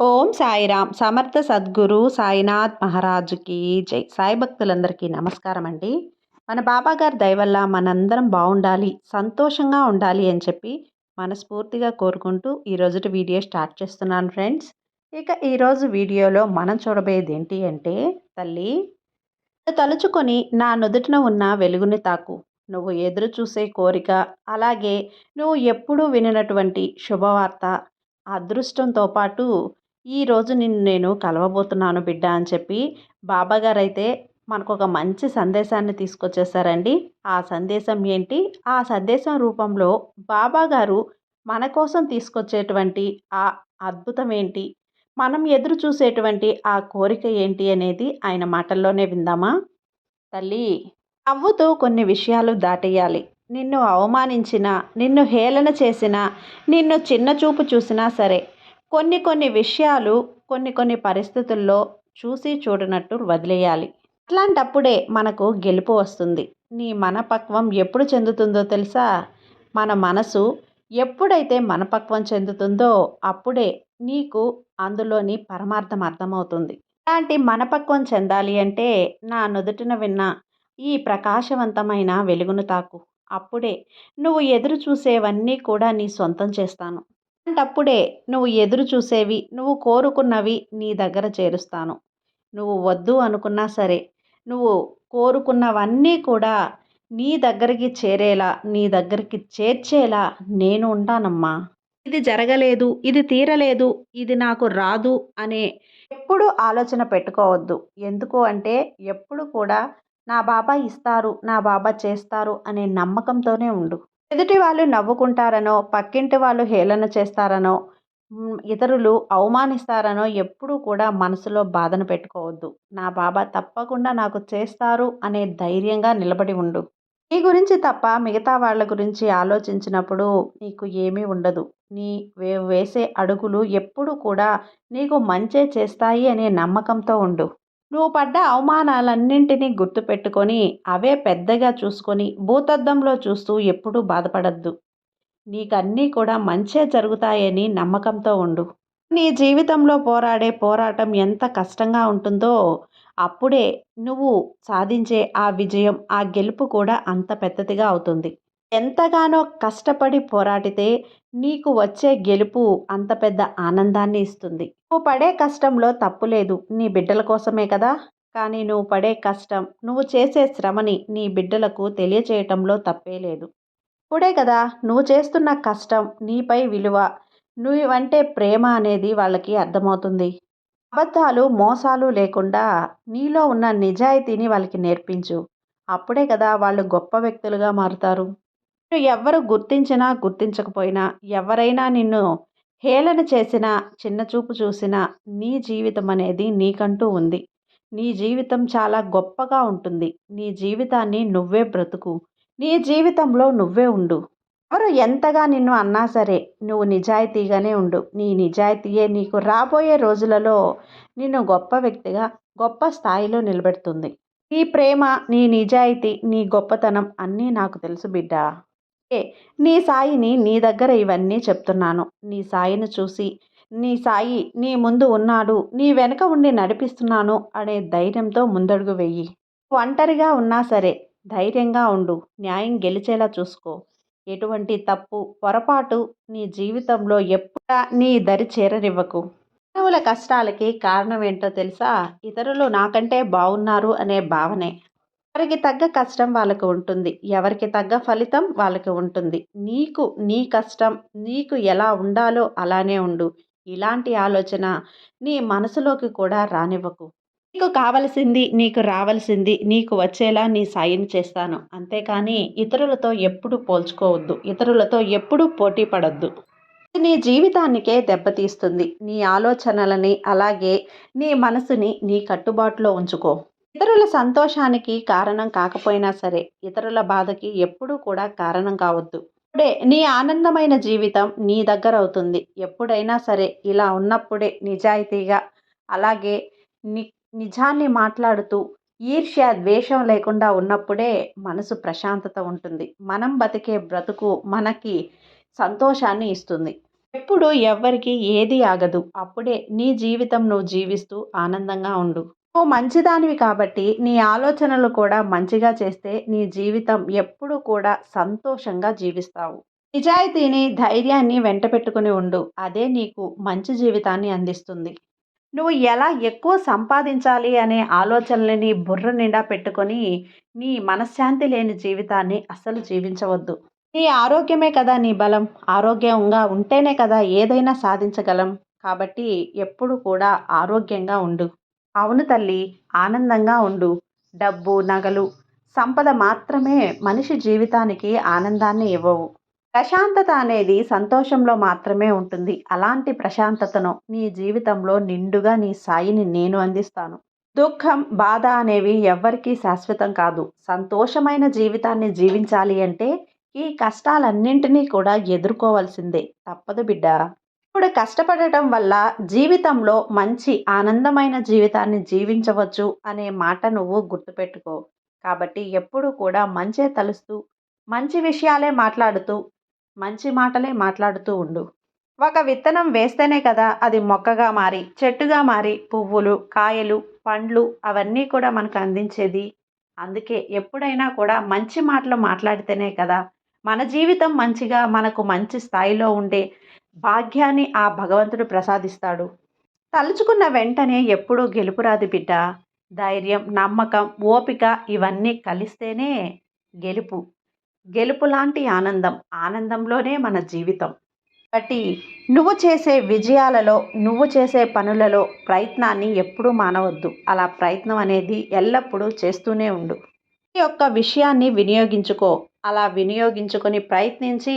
ఓం సాయిరామ్. సమర్థ సద్గురు సాయినాథ్ మహారాజుకి జై. సాయి భక్తులందరికీ నమస్కారం అండి మన బాబాగారి దయవల్ల మనందరం బాగుండాలి సంతోషంగా ఉండాలి అని చెప్పి మనస్ఫూర్తిగా కోరుకుంటూ ఈరోజుటి వీడియో స్టార్ట్ చేస్తున్నాను ఫ్రెండ్స్. ఇక ఈరోజు వీడియోలో మనం చూడబోయేది ఏంటి అంటే తల్లి తలుచుకొని నా నుదుటిన ఉన్న వెలుగుని తాకు. నువ్వు ఎదురు చూసే కోరిక అలాగే నువ్వు ఎప్పుడూ వినినటువంటి శుభవార్త అదృష్టంతో పాటు ఈరోజు నిన్ను నేను కలవబోతున్నాను బిడ్డ అని చెప్పి బాబాగారు అయితే మనకు ఒక మంచి సందేశాన్ని తీసుకొచ్చేసారండి. ఆ సందేశం ఏంటి? ఆ సందేశం రూపంలో బాబాగారు మన కోసం తీసుకొచ్చేటువంటి ఆ అద్భుతం ఏంటి? మనం ఎదురు చూసేటువంటి ఆ కోరిక ఏంటి అనేది ఆయన మాటల్లోనే విందామా? తల్లి నవ్వుతూ కొన్ని విషయాలు దాటేయాలి. నిన్ను అవమానించిన నిన్ను హేళన చేసిన నిన్ను చిన్న చూపు చూసినా సరే కొన్ని కొన్ని విషయాలు కొన్ని కొన్ని పరిస్థితుల్లో చూసి చూడనట్టు వదిలేయాలి. అట్లాంటప్పుడే మనకు గెలుపు వస్తుంది. నీ మనపక్వం ఎప్పుడు చెందుతుందో తెలుసా? మన మనసు ఎప్పుడైతే మనపక్వం చెందుతుందో అప్పుడే నీకు అందులోని పరమార్థం అర్థమవుతుంది. అలాంటి మనపక్వం చెందాలి అంటే నా నుదుటిన విన్న ఈ ప్రకాశవంతమైన వెలుగును తాకు. అప్పుడే నువ్వు ఎదురు చూసేవన్నీ కూడా నీ సొంతం చేస్తాను. అలాంటప్పుడే నువ్వు ఎదురు చూసేవి నువ్వు కోరుకున్నవి నీ దగ్గర చేరుస్తాను. నువ్వు వద్దు అనుకున్నా సరే నువ్వు కోరుకున్నవన్నీ కూడా నీ దగ్గరికి చేరేలా నీ దగ్గరికి చేర్చేలా నేను ఉంటానమ్మా. ఇది జరగలేదు ఇది తీరలేదు ఇది నాకు రాదు అనే ఎప్పుడు ఆలోచన పెట్టుకోవద్దు. ఎందుకు అంటే ఎప్పుడు కూడా నా బాబా ఇస్తారు నా బాబా చేస్తారు అనే నమ్మకంతోనే ఉండు. ఎదుటి వాళ్ళు నవ్వుకుంటారనో పక్కింటి వాళ్ళు హేళన చేస్తారనో ఇతరులు అవమానిస్తారనో ఎప్పుడూ కూడా మనసులో బాధను పెట్టుకోవద్దు. నా బాబా తప్పకుండా నాకు చేస్తారు అనే ధైర్యంగా నిలబడి ఉండు. నీ గురించి తప్ప మిగతా వాళ్ళ గురించి ఆలోచించినప్పుడు నీకు ఏమీ ఉండదు. నీ వే వేసే అడుగులు ఎప్పుడు కూడా నీకు మంచే చేస్తాయి అనే నమ్మకంతో ఉండు. నువ్వు పడ్డ అవమానాలన్నింటినీ గుర్తుపెట్టుకొని అవే పెద్దగా చూసుకొని భూతద్దంలో చూస్తూ ఎప్పుడూ బాధపడద్దు. నీకన్నీ కూడా మంచే జరుగుతాయని నమ్మకంతో ఉండు. నీ జీవితంలో పోరాడే పోరాటం ఎంత కష్టంగా ఉంటుందో అప్పుడే నువ్వు సాధించే ఆ విజయం ఆ గెలుపు కూడా అంత పెద్దదిగా అవుతుంది. ఎంతగానో కష్టపడి పోరాడితే నీకు వచ్చే గెలుపు అంత పెద్ద ఆనందాన్ని ఇస్తుంది. నువ్వు పడే కష్టంలో తప్పులేదు నీ బిడ్డల కోసమే కదా? కానీ నువ్వు పడే కష్టం నువ్వు చేసే శ్రమని నీ బిడ్డలకు తెలియచేయటంలో తప్పే లేదు. ఇప్పుడే కదా నువ్వు చేస్తున్న కష్టం నీపై విలువ నువ్వంటే ప్రేమ అనేది వాళ్ళకి అర్థమవుతుంది. అబద్ధాలు మోసాలు లేకుండా నీలో ఉన్న నిజాయితీని వాళ్ళకి నేర్పించు. అప్పుడే కదా వాళ్ళు గొప్ప వ్యక్తులుగా మారుతారు. నువ్వు ఎవ్వరు గుర్తించినా గుర్తించకపోయినా ఎవరైనా నిన్ను హేళన చేసినా చిన్నచూపు చూసినా నీ జీవితం అనేది నీకంటూ ఉంది. నీ జీవితం చాలా గొప్పగా ఉంటుంది. నీ జీవితాన్ని నువ్వే బ్రతుకు. నీ జీవితంలో నువ్వే ఉండు. ఎవరు ఎంతగా నిన్ను అన్నా సరే నువ్వు నిజాయితీగానే ఉండు. నీ నిజాయితీయే నీకు రాబోయే రోజులలో నిన్ను గొప్ప వ్యక్తిగా గొప్ప స్థాయిలో నిలబెడుతుంది. నీ ప్రేమ నీ నిజాయితీ నీ గొప్పతనం అన్నీ నాకు తెలుసు బిడ్డ. నీ సాయిని నీ దగ్గర ఇవన్నీ చెప్తున్నాను. నీ సాయిని చూసి నీ సాయి నీ ముందు ఉన్నాడు నీ వెనక ఉండి నడిపిస్తున్నాను అనే ధైర్యంతో ముందడుగు వెయ్యి ఒంటరిగా ఉన్నా సరే ధైర్యంగా ఉండు. న్యాయం గెలిచేలా చూసుకో. ఎటువంటి తప్పు పొరపాటు నీ జీవితంలో ఎప్పుడా నీ దరి చేరనివ్వకు. మానవుల కష్టాలకి కారణం ఏంటో తెలుసా? ఇతరులు నాకంటే బాగున్నారు అనే భావనే. ఎవరికి తగ్గ కష్టం వాళ్ళకు ఉంటుంది. ఎవరికి తగ్గ ఫలితం వాళ్ళకి ఉంటుంది. నీకు నీ కష్టం నీకు ఎలా ఉండాలో అలానే ఉండు. ఇలాంటి ఆలోచన నీ మనసులోకి కూడా రానివ్వకు. నీకు కావలసింది నీకు రావలసింది నీకు వచ్చేలా నీ సాయం చేస్తాను. అంతేకాని ఇతరులతో ఎప్పుడు పోల్చుకోవద్దు. ఇతరులతో ఎప్పుడు పోటీ పడద్దు. నీ జీవితానికే దెబ్బతీస్తుంది. నీ ఆలోచనలని అలాగే నీ మనసుని నీ కట్టుబాటులో ఉంచుకో. ఇతరుల సంతోషానికి కారణం కాకపోయినా సరే ఇతరుల బాధకి ఎప్పుడూ కూడా కారణం కావద్దు. ఇప్పుడే నీ ఆనందమైన జీవితం నీ దగ్గర అవుతుంది. ఎప్పుడైనా సరే ఇలా ఉన్నప్పుడే నిజాయితీగా అలాగే ని నిజాన్ని మాట్లాడుతూ ఈర్ష్య ద్వేషం లేకుండా ఉన్నప్పుడే మనసు ప్రశాంతత ఉంటుంది. మనం బతికే బ్రతుకు మనకి సంతోషాన్ని ఇస్తుంది. ఎప్పుడు ఎవ్వరికి ఏది ఆగదు. అప్పుడే నీ జీవితం నువ్వు జీవిస్తూ ఆనందంగా ఉండు. నువ్వు మంచిదానివి కాబట్టి నీ ఆలోచనలు కూడా మంచిగా చేస్తే నీ జీవితం ఎప్పుడూ కూడా సంతోషంగా జీవిస్తావు. నిజాయితీని ధైర్యాన్ని వెంట పెట్టుకుని ఉండు. అదే నీకు మంచి జీవితాన్ని అందిస్తుంది. నువ్వు ఎలా ఎక్కువ సంపాదించాలి అనే ఆలోచనలని బుర్ర నిండా పెట్టుకొని నీ మనశ్శాంతి లేని జీవితాన్ని అస్సలు జీవించవద్దు. నీ ఆరోగ్యమే కదా నీ బలం. ఆరోగ్యంగా ఉంటేనే కదా ఏదైనా సాధించగలం. కాబట్టి ఎప్పుడు కూడా ఆరోగ్యంగా ఉండు. అవును తల్లి ఆనందంగా ఉండు. డబ్బు నగలు సంపద మాత్రమే మనిషి జీవితానికి ఆనందాన్ని ఇవ్వవు. ప్రశాంతత అనేది సంతోషంలో మాత్రమే ఉంటుంది. అలాంటి ప్రశాంతతను నీ జీవితంలో నిండుగా నీ సాయిని నేను అందిస్తాను. దుఃఖం బాధ అనేవి ఎవ్వరికీ శాశ్వతం కాదు. సంతోషమైన జీవితాన్ని జీవించాలి అంటే ఈ కష్టాలన్నింటినీ కూడా ఎదుర్కోవాల్సిందే. తప్పదు బిడ్డ. ఇప్పుడు కష్టపడటం వల్ల జీవితంలో మంచి ఆనందమైన జీవితాన్ని జీవించవచ్చు అనే మాట నువ్వు గుర్తుపెట్టుకో. కాబట్టి ఎప్పుడు కూడా మంచే తలుస్తూ మంచి విషయాలే మాట్లాడుతూ మంచి మాటలే మాట్లాడుతూ ఉండు. ఒక విత్తనం వేస్తేనే కదా అది మొక్కగా మారి చెట్టుగా మారి పువ్వులు కాయలు పండ్లు అవన్నీ కూడా మనకు అందించేది. అందుకే ఎప్పుడైనా కూడా మంచి మాటలు మాట్లాడితేనే కదా మన జీవితం మంచిగా మనకు మంచి స్థాయిలో ఉండే భాగ్యాన్ని ఆ భగవంతుడు ప్రసాదిస్తాడు. తలుచుకున్న వెంటనే ఎప్పుడూ గెలుపురాది బిడ్డ. ధైర్యం నమ్మకం ఓపిక ఇవన్నీ కలిస్తేనే గెలుపు. గెలుపు లాంటి ఆనందం ఆనందంలోనే మన జీవితం. కాబట్టి నువ్వు చేసే విజయాలలో నువ్వు చేసే పనులలో ప్రయత్నాన్ని ఎప్పుడూ మానవద్దు. అలా ప్రయత్నం అనేది ఎల్లప్పుడూ చేస్తూనే ఉండు. ఈ యొక్క విషయాన్ని వినియోగించుకో. అలా వినియోగించుకొని ప్రయత్నించి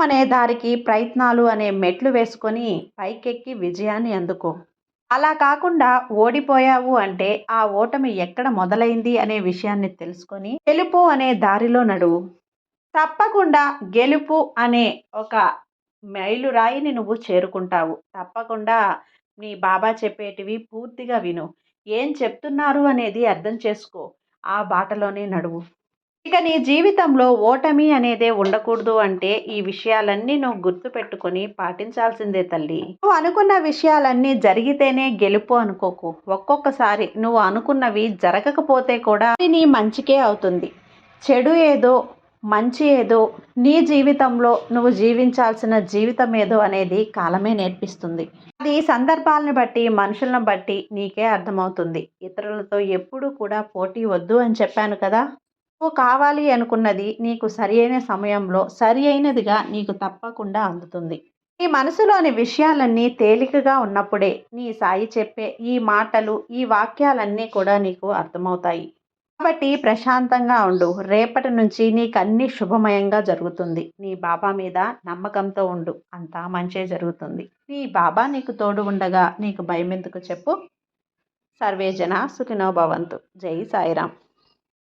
అనే దారికి ప్రయత్నాలు అనే మెట్లు వేసుకొని పైకెక్కి విజయాన్ని అందుకో. అలా కాకుండా ఓడిపోయావు అంటే ఆ ఓటమి ఎక్కడ మొదలైంది అనే విషయాన్ని తెలుసుకొని గెలుపు అనే దారిలో నడువు తప్పకుండా గెలుపు అనే ఒక మైలురాయిని నువ్వు చేరుకుంటావు. తప్పకుండా నీ బాబా చెప్పేటివి పూర్తిగా విను. ఏం చెప్తున్నారు అనేది అర్థం చేసుకో. ఆ బాటలోనే నడువు. ఇక నీ జీవితంలో ఓటమి అనేదే ఉండకూడదు అంటే ఈ విషయాలన్నీ నువ్వు గుర్తుపెట్టుకొని పాటించాల్సిందే తల్లి. నువ్వు అనుకున్న విషయాలన్నీ జరిగితేనే గెలుపు అనుకోకు. ఒక్కొక్కసారి నువ్వు అనుకున్నవి జరగకపోతే కూడా నీ మంచికే అవుతుంది. చెడు ఏదో మంచి ఏదో నీ జీవితంలో నువ్వు జీవించాల్సిన జీవితం ఏదో అనేది కాలమే నేర్పిస్తుంది. అది సందర్భాలను బట్టి మనుషులను బట్టి నీకే అర్థమవుతుంది. ఇతరులతో ఎప్పుడూ కూడా పోటీ వద్దు అని చెప్పాను కదా. నువ్వు కావాలి అనుకున్నది నీకు సరి అయిన సమయంలో సరి అయినదిగా నీకు తప్పకుండా అందుతుంది. నీ మనసులోని విషయాలన్నీ తేలికగా ఉన్నప్పుడే నీ సాయి చెప్పే ఈ మాటలు ఈ వాక్యాలన్నీ కూడా నీకు అర్థమవుతాయి. కాబట్టి ప్రశాంతంగా ఉండు. రేపటి నుంచి నీకన్నీ శుభమయంగా జరుగుతుంది. నీ బాబా మీద నమ్మకంతో ఉండు. అంతా మంచే జరుగుతుంది. నీ బాబా నీకు తోడు ఉండగా నీకు భయం ఎందుకు చెప్పు సర్వేజన సుఖినో భవంతు. జై సాయిరామ్.